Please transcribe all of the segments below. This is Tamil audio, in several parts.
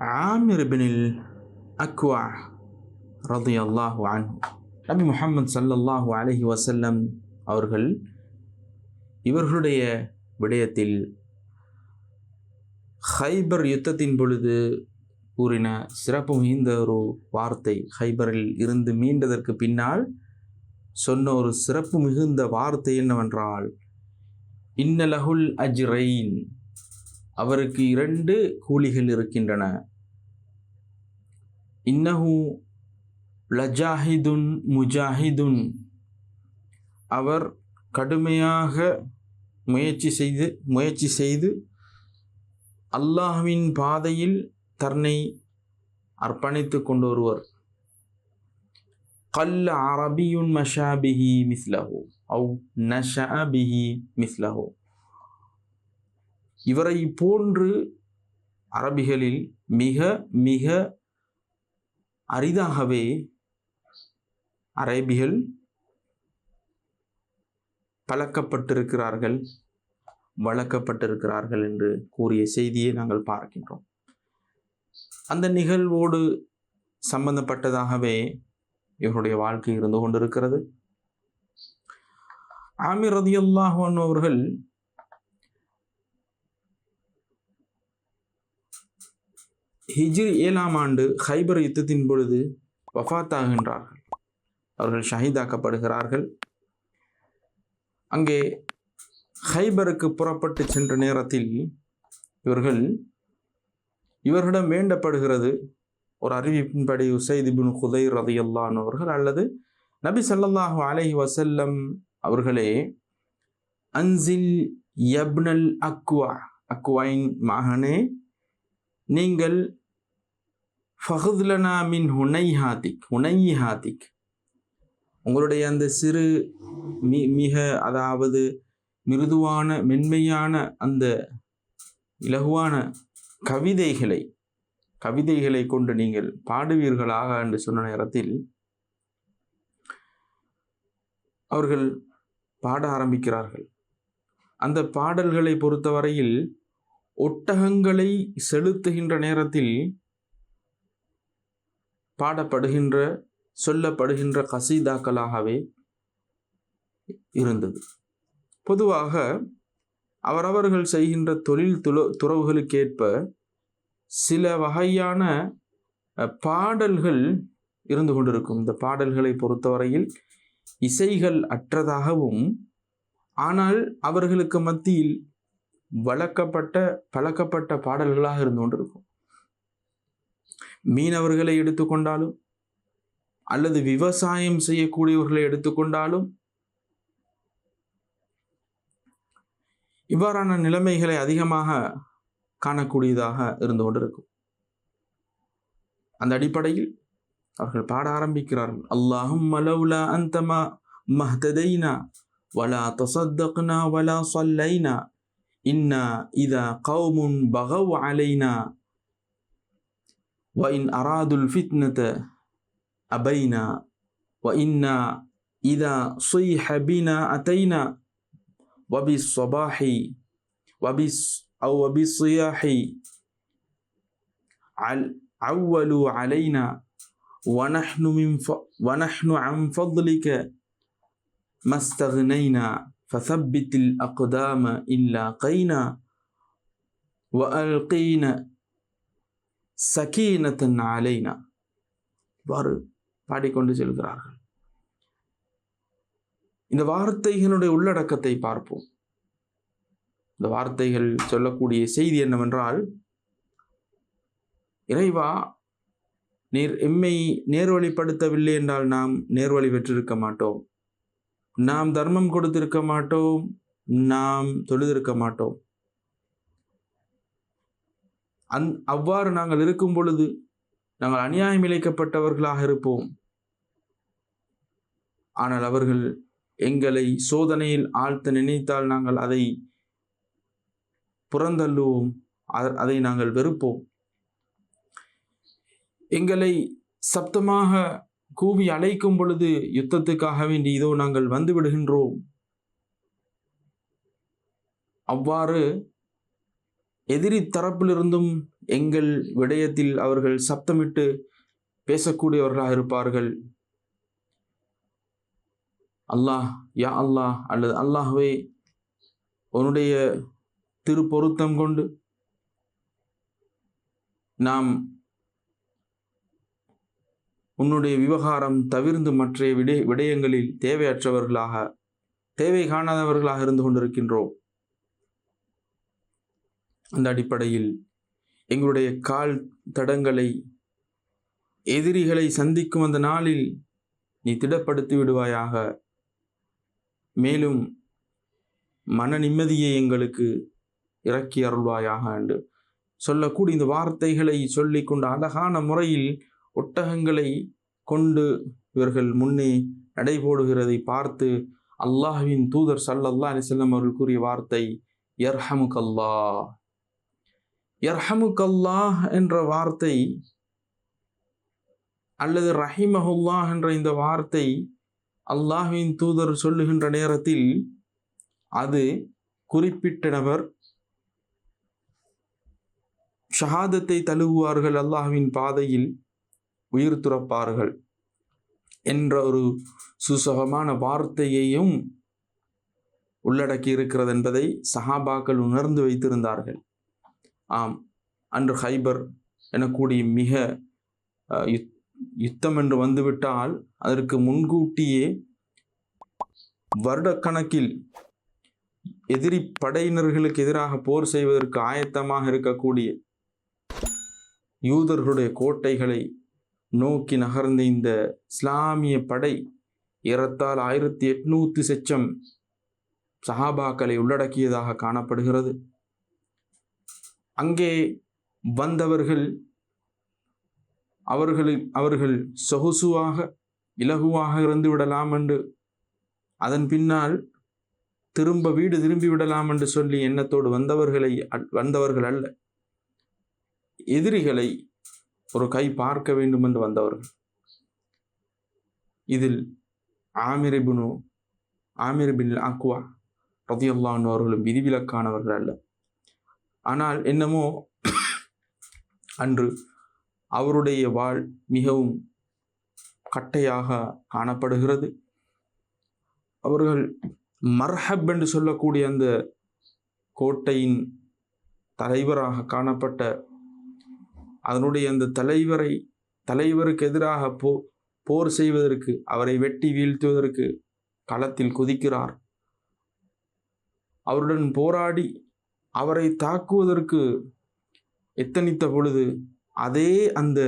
ஆமிர் பினில் அக்வா ரதி அல்லாஹு அன் நபி முஹம்மது சல்லல்லாஹு அலஹி வசல்லம் அவர்கள் இவர்களுடைய விடயத்தில் ஹைபர் யுத்தத்தின் பொழுது கூறின சிறப்பு மிகுந்த ஒரு வார்த்தை. ஹைபரில் இருந்து மீண்டதற்கு பின்னால் சொன்ன ஒரு சிறப்பு மிகுந்த வார்த்தை என்னவென்றால் இன்னலகுல் அஜ்ரைன். அவருக்கு இரண்டு கூலிகள் இருக்கின்றன. இன்னஹு லஜாஹிதுன் முஜாஹிதுன். அவர் கடுமையாக முயற்சி செய்து முயற்சி செய்து அல்லாஹ்வின் பாதையில் தன்னை அர்ப்பணித்து கொண்டு வருவர். கல் அரபியுன் மஷாபிஹி மிஸ்லஹு. அவு நஷபிஹி மிஸ்லஹோ. இவரை போன்று அரபிகளில் மிக மிக அரிதாகவே அரேபிகள் பழக்கப்பட்டிருக்கிறார்கள் வளர்க்கப்பட்டிருக்கிறார்கள் என்று கூறிய செய்தியை நாங்கள் பார்க்கின்றோம். அந்த நிகழ்வோடு சம்பந்தப்பட்டதாகவே இவருடைய வாழ்க்கை இருந்து கொண்டிருக்கிறது. ஆமிர் ரதியுல்லாஹன் அவர்கள் ஹிஜ்ரி ஏழாம் ஆண்டு ஹைபர் யுத்தத்தின் பொழுது வஃத்தாகின்றார்கள். அவர்கள் ஷஹீதாக்கப்படுகிறார்கள். அங்கே ஹைபருக்கு புறப்பட்டு சென்ற நேரத்தில் இவர்கள் இவர்களிடம் வேண்டப்படுகிறது ஒரு அறிவிப்பின்படி உசைத் பின் குதை ரதியல்லான் அவர்கள் அல்லது நபி ஸல்லல்லாஹு அலஹி வசல்லம் அவர்களே அன்சில் யப்னல் அக்வா. அக்வாயின் மகனே நீங்கள் ஃபஹுத்லனா மின் ஹுனைஹாத்திக் ஹுனைஹாத்திக் உங்களுடைய அந்த சிறு மி மிக அதாவது மிருதுவான மென்மையான அந்த இலகுவான கவிதைகளை கவிதைகளை கொண்டு நீங்கள் பாடுவீர்களாக என்று சொன்ன நேரத்தில் அவர்கள் பாட ஆரம்பிக்கிறார்கள். அந்த பாடல்களை பொறுத்தவரையில் ஒட்டகங்களை செலுத்துகின்ற நேரத்தில் பாடப்படுகின்ற சொல்லப்படுகின்ற கசீதாக்களாகவே இருந்தது. பொதுவாக அவரவர்கள் செய்கின்ற தொழில் துல துறவுகளுக்கேற்ப சில வகையான பாடல்கள் இருந்து கொண்டிருக்கும். இந்த பாடல்களை பொறுத்தவரையில் இசைகள் அற்றதாகவும் ஆனால் அவர்களுக்கு மத்தியில் வளர்க்கப்பட்ட பழக்கப்பட்ட பாடல்களாக இருந்து கொண்டிருக்கும். மீனவர்களை எடுத்துக்கொண்டாலும் அல்லது விவசாயம் செய்யக்கூடியவர்களை எடுத்துக்கொண்டாலும் இவ்வாறான நிலைமைகளை அதிகமாக காணக்கூடியதாக இருந்து கொண்டிருக்கும். அந்த அடிப்படையில் அவர்கள் பாட ஆரம்பிக்கிறார்கள். அல்லாஹும் மலவுலா அந்தமா மஹ்ததைனா வலா தசத்தக்னா வலா சொல்லைனா இன்னா இதா கௌமுன் பகவ் அலைனா وإن أرادوا الفتنة أبينا وإنا إذا صيح بنا أتينا وبالصباح وبس أو وبالصياح عولوا علينا ونحن من ف... ونحن عن فضلك ما استغنينا فثبت الأقدام إن لاقينا وألقينا சகீனத்தன் அலைனா. இவ்வாறு பாடிக்கொண்டு செல்கிறார்கள். இந்த வார்த்தைகளுடைய உள்ளடக்கத்தை பார்ப்போம். இந்த வார்த்தைகள் சொல்லக்கூடிய செய்தி என்னவென்றால் இறைவா நீர் எம்மை நேர்வழிப்படுத்தவில்லை என்றால் நாம் நேர்வழி பெற்றிருக்க மாட்டோம். நாம் தர்மம் கொடுத்திருக்க மாட்டோம் நாம் தொழுதிருக்க மாட்டோம். அந் அவ்வாறு நாங்கள் இருக்கும் பொழுது நாங்கள் அநியாயம் இழைக்கப்பட்டவர்களாக இருப்போம். ஆனால் அவர்கள் எங்களை சோதனையில் ஆழ்த்த நினைத்தால் நாங்கள் அதை புறந்தள்ளுவோம். அதை நாங்கள் வெறுப்போம். எங்களை சப்தமாக கூவி அழைக்கும் பொழுது யுத்தத்துக்காக வேண்டி இதோ நாங்கள் வந்து விடுகின்றோம். அவ்வாறு எதிரி தரப்பிலிருந்தும் எங்கள் விடயத்தில் அவர்கள் சப்தமிட்டு பேசக்கூடியவர்களாக இருப்பார்கள். அல்லாஹ் யா அல்லாஹ் அல்லது அல்லாஹ்வே உன்னுடைய திருப்பொருத்தம் கொண்டு நாம் உன்னுடைய விவகாரம் தவிர்ந்து மற்ற விடய விடயங்களில் தேவையற்றவர்களாக தேவை காணாதவர்களாக இருந்து கொண்டிருக்கின்றோம். அந்த அடிப்படையில் எங்களுடைய கால் தடங்களை எதிரிகளை சந்திக்கும் அந்த நாளில் நீ திடப்படுத்தி விடுவாயாக. மேலும் மன நிம்மதியை எங்களுக்கு இறக்கி அருள்வாயாக என்று சொல்லக்கூடிய இந்த வார்த்தைகளை சொல்லி கொண்டு அழகான முறையில் ஒட்டகங்களை கொண்டு இவர்கள் முன்னே நடைபோடுகிறதை பார்த்து அல்லாஹ்வின் தூதர் சல்லல்லா அலிசல்லம் அவர்கள் கூறிய வார்த்தை யர்ஹமுகல்லா. யர்ஹமுகல்லாஹ் என்ற வார்த்தை அல்லது ரஹிமஹுல்லாஹ் என்ற இந்த வார்த்தை அல்லாஹ்வின் தூதர் சொல்லுகின்ற நேரத்தில் அது குறிப்பிட்ட நபர் ஷஹாதத்தை தழுவுவார்கள் அல்லாஹ்வின் பாதையில் உயிர் துறப்பார்கள் என்ற ஒரு சுசகமான வார்த்தையையும் உள்ளடக்கி இருக்கிறது என்பதை சஹாபாக்கள் உணர்ந்து வைத்திருந்தார்கள். ஆம். அன்று ஹைபர் எனக்கூடிய மிக யுத்- யுத்தம் என்று வந்துவிட்டால் அதற்கு முன்கூட்டியே வருடக்கணக்கில் எதிரி படையினர்களுக்கு எதிராக போர் செய்வதற்கு ஆயத்தமாக இருக்கக்கூடிய யூதர்களுடைய கோட்டைகளை நோக்கி நகர்ந்த இந்த இஸ்லாமிய படை ஏறத்தால் ஆயிரத்தி எட்நூத்தி செச்சம் சஹாபாக்களை உள்ளடக்கியதாக காணப்படுகிறது. அங்கே வந்தவர்கள் அவர்களில் அவர்கள் சொகுசுவாக இலகுவாக இருந்து விடலாம் என்று அதன் பின்னால் திரும்ப வீடு திரும்பி விடலாம் என்று சொல்லி எண்ணத்தோடு வந்தவர்களை வந்தவர்கள் அல்ல. எதிரிகளை ஒரு கை பார்க்க வேண்டும் என்று வந்தவர்கள். இதில் ஆமிர் இப்னு ஆக்குவா பின் ரதியுல்லான் அவர்களும் விதிவிலக்கானவர்கள் அல்ல. ஆனால் என்னமோ அன்று அவருடைய வாழ் மிகவும் கட்டையாக காணப்படுகிறது. அவர்கள் மர்ஹப் என்று சொல்லக்கூடிய அந்த கோட்டையின் தலைவராக காணப்பட்ட அதனுடைய அந்த தலைவரை தலைவருக்கு எதிராக போ போர் செய்வதற்கு அவரை வெட்டி வீழ்த்துவதற்கு களத்தில் குதிக்கிறார். அவருடன் போராடி அவரை தாக்குவதற்கு எத்தனித்த பொழுது அதே அந்த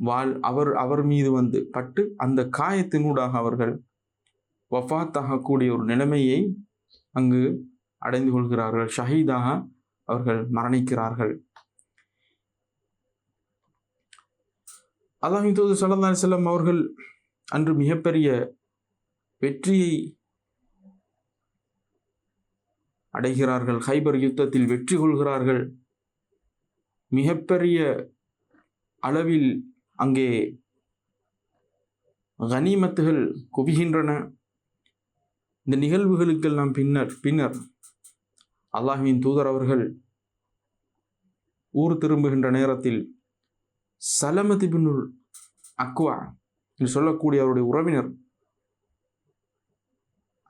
வாள் அவர் அவர் மீது வந்து பட்டு அந்த காயத்தினூடாக அவர்கள் வஃபாத்தாகக்கூடிய ஒரு நிலைமையை அங்கு அடைந்து கொள்கிறார்கள். ஷஹீதாக அவர்கள் மரணிக்கிறார்கள். அல்லாஹின் தூது சல்லா செல்லம் அவர்கள் அன்று மிகப்பெரிய வெற்றியை அடைகிறார்கள் ஹைபர் யுத்தத்தில் வெற்றி கொள்கிறார்கள். மிகப்பெரிய அளவில் அங்கே கனிமத்துகள் குவிகின்றன. இந்த நிகழ்வுகளுக்கெல்லாம் பின்னர் பின்னர் அல்லாஹின் தூதர் அவர்கள் ஊர் திரும்புகின்ற நேரத்தில் சலமதி பின்னுல் அக்வா என்று சொல்லக்கூடிய அவருடைய உறவினர்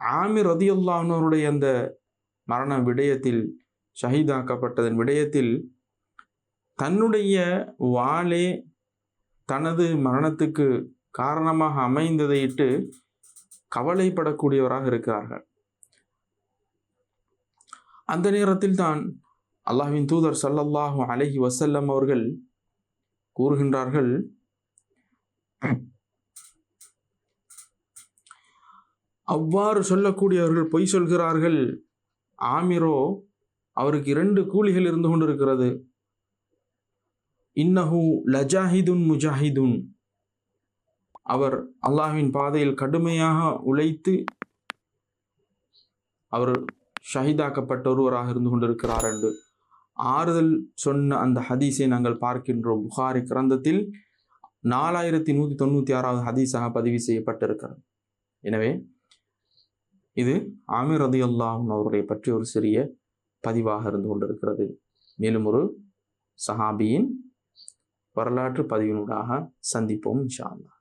ஆமிர் ரதியுல்லாஹனுடைய அந்த மரண விடயத்தில் ஷஹீதாக்கப்பட்டதன் விடயத்தில் தன்னுடைய வாளே தனது மரணத்துக்கு காரணமாக அமைந்ததை இட்டு கவலைப்படக்கூடியவராக இருக்கிறார்கள். அந்த நேரத்தில் தான் அல்லாஹ்வின் தூதர் சல்லல்லாஹு அலஹி வசல்லம் அவர்கள் கூறுகின்றார்கள் அவ்வாறு சொல்லக்கூடியவர்கள் பொய் சொல்கிறார்கள் ஆமிரோ அவருக்கு இரண்டு கூலிகள் இருந்து கொண்டிருக்கிறது. இன்னஹு லஜாஹிதுன் முஜாஹிதுன். அவர் அல்லாஹின் பாதையில் கடுமையாக உழைத்து அவர் ஷஹீதாக்கப்பட்ட ஒருவராக இருந்து கொண்டிருக்கிறார் என்று ஆறுதல் சொன்ன அந்த ஹதீஸை நாங்கள் பார்க்கின்றோம். புகாரி கிரந்தத்தில் நாலாயிரத்தி நூற்றி தொண்ணூற்றி ஆறாவது ஹதீஸாக பதிவு செய்யப்பட்டிருக்கிறது. எனவே இது ஆமீர் ரதி அல்லாஹன் அவருடைய பற்றி ஒரு சிறிய பதிவாக இருந்து கொண்டிருக்கிறது. மேலும் ஒரு சஹாபியின் வரலாற்று பதிவினூடாக சந்திப்போம் இன்ஷா அல்லா